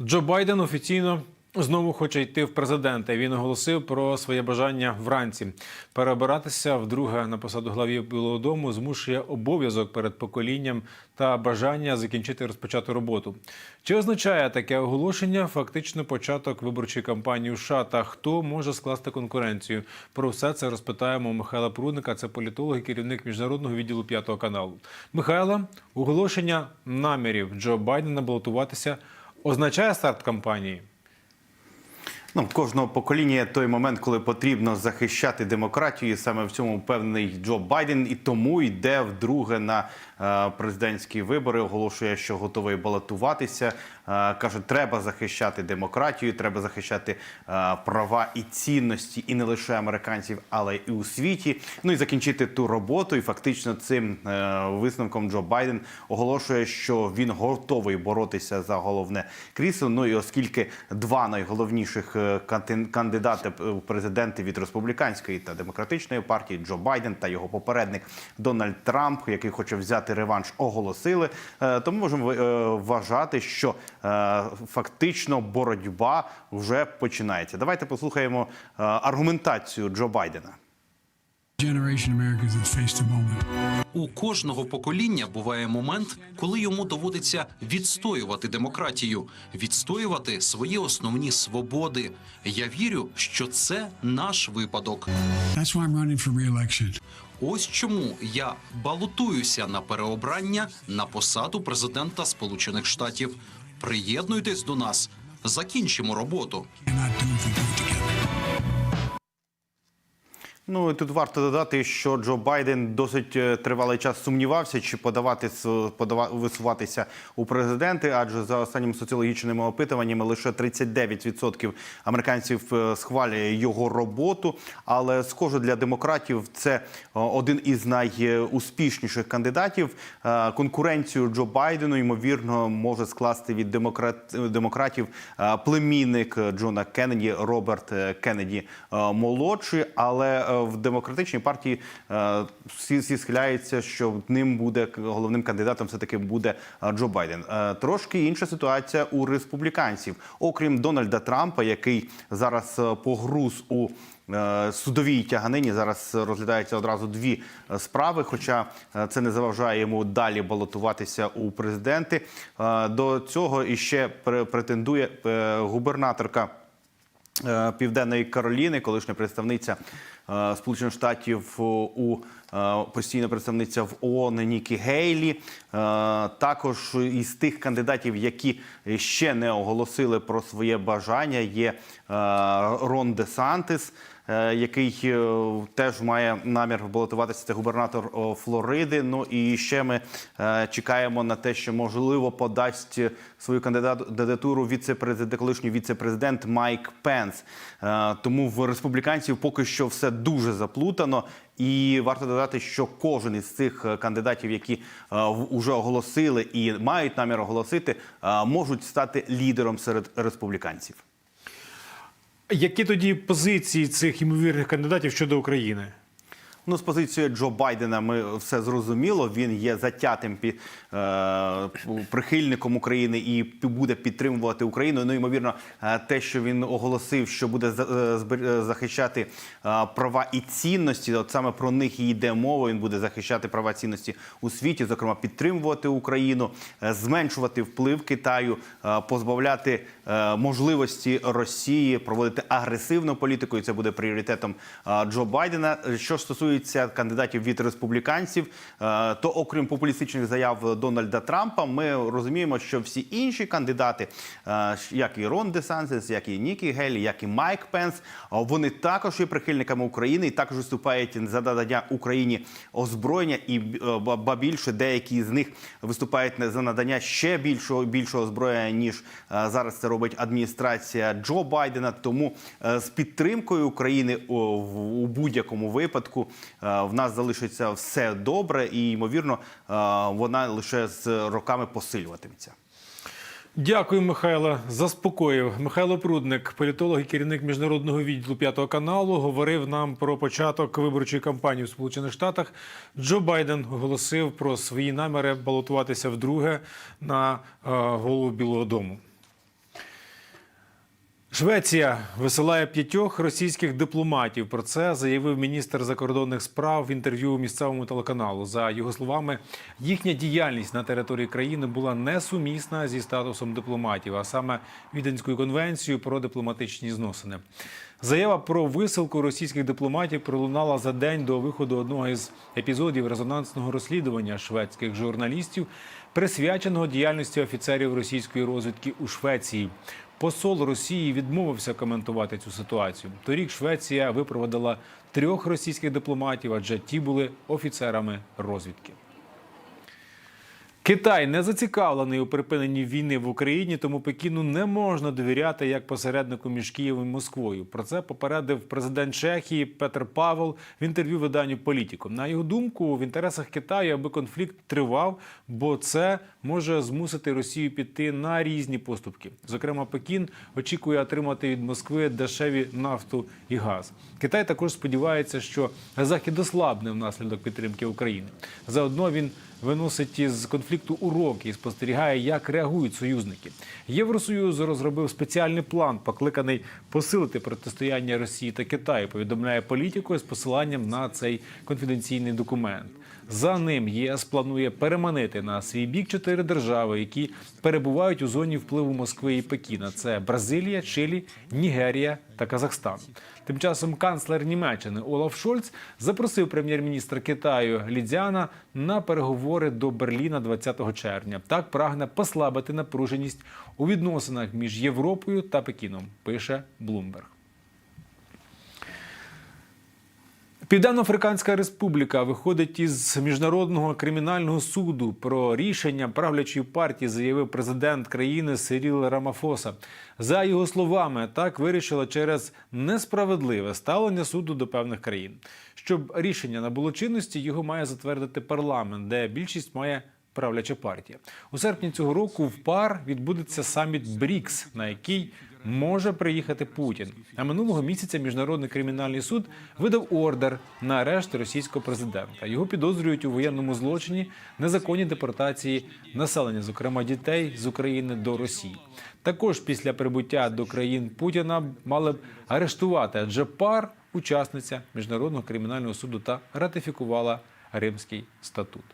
Джо Байден офіційно знову хоче йти в президенти. Він оголосив про своє бажання вранці переобиратися вдруге на посаду главі Білого Дому змушує обов'язок перед поколінням та бажання закінчити розпочату роботу. Чи означає таке оголошення фактично початок виборчої кампанії у США та хто може скласти конкуренцію? Про все це розпитаємо Михайла Прудника. Це політолог і керівник міжнародного відділу п'ятого каналу. Михайла, оголошення намірів Джо Байдена балотуватися означає старт кампанії. Ну, кожного покоління є той момент, коли потрібно захищати демократію. Саме в цьому впевнений Джо Байден і тому йде вдруге на е, президентські вибори. Оголошує, що готовий балотуватися. Е, каже, треба захищати демократію, треба захищати е, права і цінності, і не лише американців, але і у світі. Ну і закінчити ту роботу. І фактично цим висновком Джо Байден оголошує, що він готовий боротися за головне крісло. Ну і оскільки два найголовніших кандидати в президенти від республіканської та демократичної партії Джо Байден та його попередник Дональд Трамп, який хоче взяти реванш, оголосили. Е, Тому можемо е, вважати, що е, фактично боротьба вже починається. Давайте послухаємо аргументацію Джо Байдена. У кожного покоління буває момент, коли йому доводиться відстоювати демократію, відстоювати свої основні свободи. Я вірю, що це наш випадок. Ось чому я балотуюся на переобрання на посаду президента Сполучених Штатів. Приєднуйтесь до нас, закінчимо роботу. Ну і тут варто додати, що Джо Байден досить е, тривалий час сумнівався, чи подавати подава, висуватися у президенти, адже за останніми соціологічними опитуваннями лише 39% американців е, схвалює його роботу. Але схоже для демократів це е, один із найуспішніших кандидатів. Конкуренцію Джо Байдену ймовірно може скласти від демократ, демократів племінник Джона Кеннеді Роберт Кеннеді молодший. Але в демократичній партії е, всі, всі схиляються, що ним буде головним кандидатом. Все таки буде е, Джо Байден. Е, Трошки інша ситуація у республіканців, окрім Дональда Трампа, який зараз погруз у судовій тяганині. Зараз розглядаються одразу дві справи. Хоча це не заважає йому далі балотуватися у президенти. До цього іще пре- претендує губернаторка. Е, Південної Кароліни, колишня представниця е, Сполучених Штатів у е, постійна представниця в ООН Нікі Гейлі. Також із тих кандидатів, які ще не оголосили про своє бажання, є Рон Де Сантис. е, Який е, теж має намір балотуватися, це губернатор Флориди. Ну і ще ми е, чекаємо на те, що можливо подасть свою кандидат- кандидатуру віце-президент, колишній віце-президент Майк Пенс. Е, Тому в республіканців поки що все дуже заплутано. І варто додати, що кожен із цих е, кандидатів, які вже оголосили і мають намір оголосити, е, можуть стати лідером серед республіканців. Які тоді позиції цих ймовірних кандидатів щодо України? Ну, з позицією Джо Байдена ми все зрозуміло. Він є затятим пі, е, прихильником України і буде підтримувати Україну. Ну, ймовірно, е, те, що він оголосив, що буде е, е, захищати права і цінності. От саме про них і йде мова. Він буде захищати права цінності у світі, зокрема підтримувати Україну, зменшувати вплив Китаю, позбавляти можливості Росії проводити агресивну політику. І це буде пріоритетом Джо Байдена. Що ж стосується кандидатів від республіканців, е, то окрім популістичних заяв Дональда Трампа, ми розуміємо, що всі інші кандидати, е, як і Рон Де Сантес, як і Нікі Гелі, як і Майк Пенс, е, вони також є прихильниками України і також виступають за надання Україні озброєння, і ба- більше деякі з них виступають за надання ще більшого більшого озброєння ніж зараз це робить адміністрація Джо Байдена. Тому з підтримкою України у будь-якому випадку в нас залишиться все добре, і ймовірно, е, вона лише з роками посилюватиметься. Дякую, Михайло. Заспокоїв. Михайло Прудник, політолог і керівник міжнародного відділу п'ятого каналу, говорив нам про початок виборчої кампанії у Сполучених Штатах. Джо Байден оголосив про свої наміри балотуватися вдруге на е, голову Білого Дому. Швеція висилає п'ятьох російських дипломатів. Про це заявив міністр закордонних справ в інтерв'ю місцевому телеканалу. За його словами, їхня діяльність на території країни була несумісна зі статусом дипломатів, а саме Віденською конвенцією про дипломатичні зносини. Заява про висилку російських дипломатів пролунала за день до виходу одного із епізодів резонансного розслідування шведських журналістів, присвяченого діяльності офіцерів російської розвідки у Швеції. Посол Росії відмовився коментувати цю ситуацію. Торік Швеція випроводила трьох російських дипломатів, адже ті були офіцерами розвідки. Китай не зацікавлений у припиненні війни в Україні, тому Пекіну не можна довіряти як посереднику між Києвом і Москвою. Про це попередив президент Чехії Петр Павел в інтерв'ю виданню Політіко. На його думку, в інтересах Китаю, аби конфлікт тривав, бо це може змусити Росію піти на різні поступки. Зокрема, Пекін очікує отримати від Москви дешеві нафту і газ. Китай також сподівається, що Захід ослабне внаслідок підтримки України. Заодно він виносить із конфлікту уроки і спостерігає, як реагують союзники. Євросоюз розробив спеціальний план, покликаний посилити протистояння Росії та Китаю. Повідомляє політико з посиланням на цей конфіденційний документ. За ним ЄС планує переманити на свій бік чотири держави, які перебувають у зоні впливу Москви і Пекіна. Це Бразилія, Чилі, Нігерія та Казахстан. Тим часом канцлер Німеччини Олаф Шольц запросив прем'єр-міністра Китаю Лідзяна на переговори до Берліна 20 червня. Так прагне послабити напруженість у відносинах між Європою та Пекіном. Пише Блумберг. Південно-Африканська Республіка виходить із міжнародного кримінального суду. Про рішення правлячої партії заявив президент країни Сиріл Рамафоса. За його словами, так вирішила через несправедливе ставлення суду до певних країн. Щоб рішення набуло чинності, його має затвердити парламент, де більшість має правляча партія. У серпні цього року в пар відбудеться саміт БРІКС, на який може приїхати Путін. А минулого місяця міжнародний кримінальний суд видав ордер на арешт російського президента. Його підозрюють у воєнному злочині незаконній депортації населення, зокрема дітей з України до Росії. Також після прибуття до країн Путіна мали б арештувати, адже пар учасниця міжнародного кримінального суду та ратифікувала Римський статут.